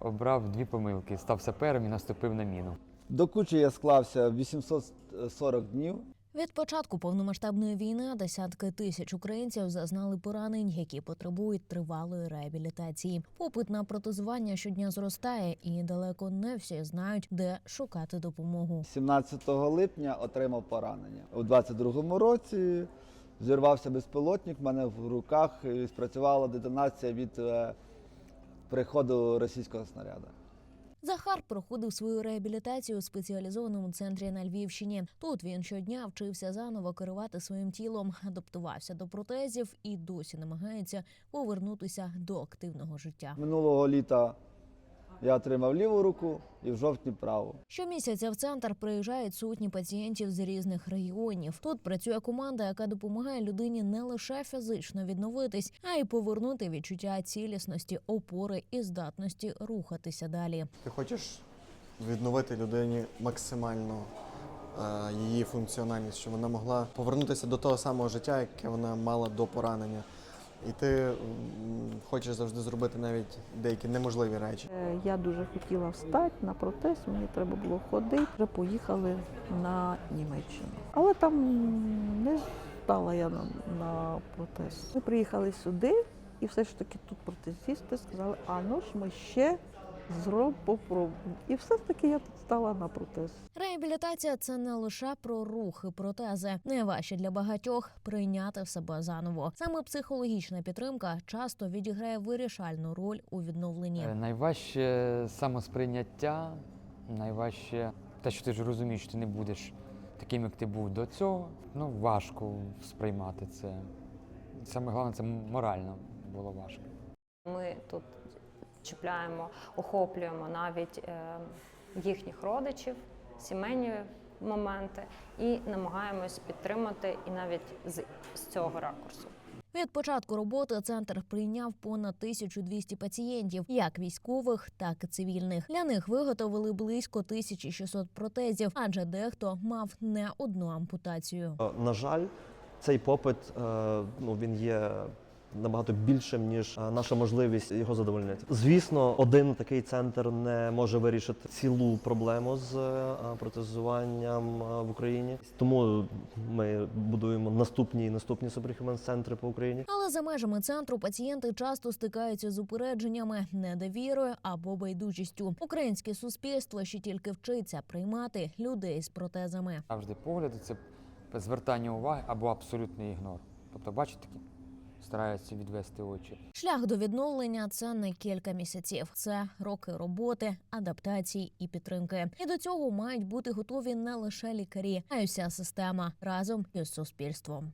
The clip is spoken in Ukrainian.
обрав дві помилки. Став сапером і наступив на міну. До кучі я склався 840 днів. Від початку повномасштабної війни десятки тисяч українців зазнали поранень, які потребують тривалої реабілітації. Попит на протезування щодня зростає, і далеко не всі знають, де шукати допомогу. 17 липня отримав поранення. У 22-му році зірвався безпілотник, в мене в руках і спрацювала детонація від е, приходу російського снаряду. Захар проходив свою реабілітацію у спеціалізованому центрі на Львівщині. Тут він щодня вчився заново керувати своїм тілом, адаптувався до протезів і досі намагається повернутися до активного життя. Минулого літа я отримав ліву руку і в жовтні праву. Щомісяця в центр приїжджають сотні пацієнтів з різних регіонів. Тут працює команда, яка допомагає людині не лише фізично відновитись, а й повернути відчуття цілісності, опори і здатності рухатися далі. Ти хочеш відновити людині максимально е, її функціональність, щоб вона могла повернутися до того самого життя, яке вона мала до поранення. І ти хочеш завжди зробити навіть деякі неможливі речі. Е, Я дуже хотіла встати на протест, мені треба було ходити. Вже поїхали на Німеччину. Але там не стала я на, на протест. Ми приїхали сюди, і все ж таки тут протезісти сказали, а ну ж ми ще зроб попробуємо. І все ж таки я тут стала на протез. Реабілітація це не лише про рух і протези. Найважче для багатьох прийняти в себе заново. Саме психологічна підтримка часто відіграє вирішальну роль у відновленні. Е, Найважче самосприйняття, найважче те, що ти ж розумієш, що ти не будеш таким, як ти був до цього. Ну, важко сприймати це. Саме головне, це морально було важко. Ми тут чіпляємо, охоплюємо навіть е, їхніх родичів, сімейні моменти і намагаємось підтримати і навіть з, з цього ракурсу. Від початку роботи центр прийняв понад 1200 пацієнтів, як військових, так і цивільних. Для них виготовили близько 1600 протезів, адже дехто мав не одну ампутацію. Е, На жаль, цей попит е, ну, він є набагато більшим, ніж е, наша можливість його задовольнити. Звісно, один такий центр не може вирішити цілу проблему з е, протезуванням е, в Україні. Тому ми будуємо наступні і наступні суперхюмен-центри по Україні. Але за межами центру пацієнти часто стикаються з упередженнями, недовірою або байдужістю. Українське суспільство ще тільки вчиться приймати людей з протезами. Завжди погляди це звертання уваги або абсолютний ігнор. Тобто, бачите, такі стараються відвести очі. Шлях до відновлення це не кілька місяців, це роки роботи, адаптації і підтримки. І до цього мають бути готові не лише лікарі, а й уся система разом із суспільством.